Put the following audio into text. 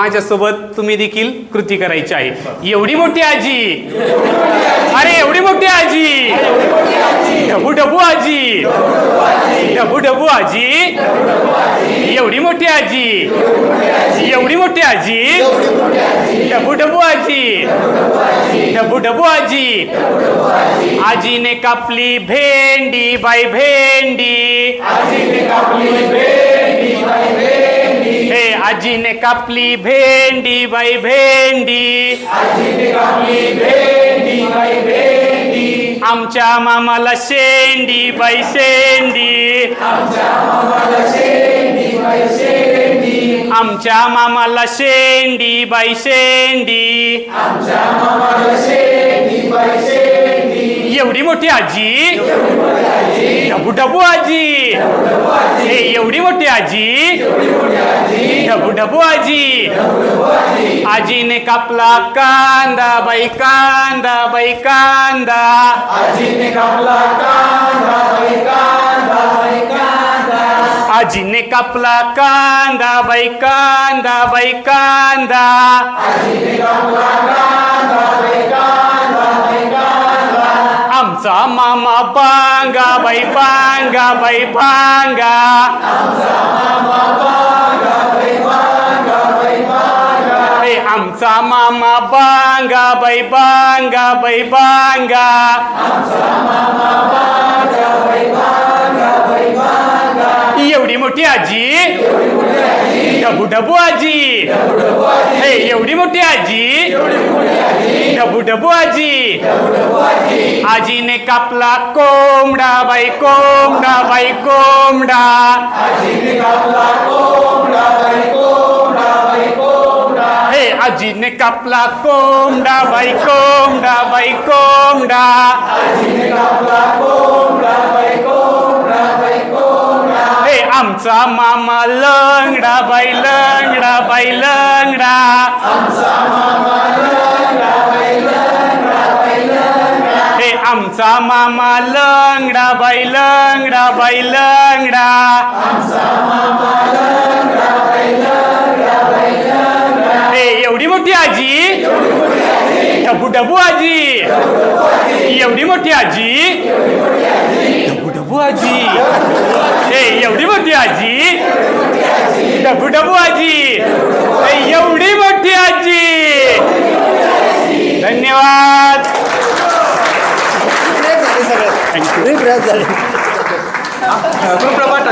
माझ्यासोबत तुम्ही देखील कृती करायची आहे. एवढी मोठी आजी. अरे एवढी मोठी आजी. डबू डबू आजी. डबू डबू आजी. एवढी मोठी आजी. एवढी मोठी आजी. डबू डबू आजी. डबू डबू आजी. आजीने कापली भेंडी बाई भेंडी. हे आजीने कापली भेंडी बाई भेंडी। आमच्या मामाला शेंडी बाई शेंडी। आमच्या मामाला शेंडी बाई शेंडी। एवढी मोठी आजी? डबू डबू आजी? हे एवढी मोठी आजी? डबू डबू आजी? आजीने कापला कांदा बाई कांदा बाई कांदा. आजीने कापला कांदा बाई कांदा बाई कांदा. आजीने कापला कांदा बाई कांदा बाई कांदा. आजीने कापला कांदा आमचा मामा बांगा बाई बांगा बाई बांगा हे आमचा मामा बांगा बाई बांगा बाई बांगा एवढी मोठी आजी डबू डबू आजी हे एवढी मोठी आजी डबू डबू आजी आजीने कापला कोंबडा बाई कोंबडा बाई कोंबडा आजीने कापला कोंबडा बाई कोंबडा बाई कोंबडा हे आजीने कापला कोंबडा बाई कोंबडा बाई कोंबडा आजीने कापला कोंबडा बाई कोंबडा बाई कोंबडा हे आमचा मामा लंगडा बाई लंगडा बाई लंगडा. हे आमचा मामा लंगडा बाई लंगडा बाई लंगडा. हे एवढी मोठी आजी? डबू डबू आजी? एवढी मोठी आजी? डबू डबू आजी? एवढी मोठी आजी डबू डबू आजी हे एवढी मोठी आजी धन्यवाद सुप्रभात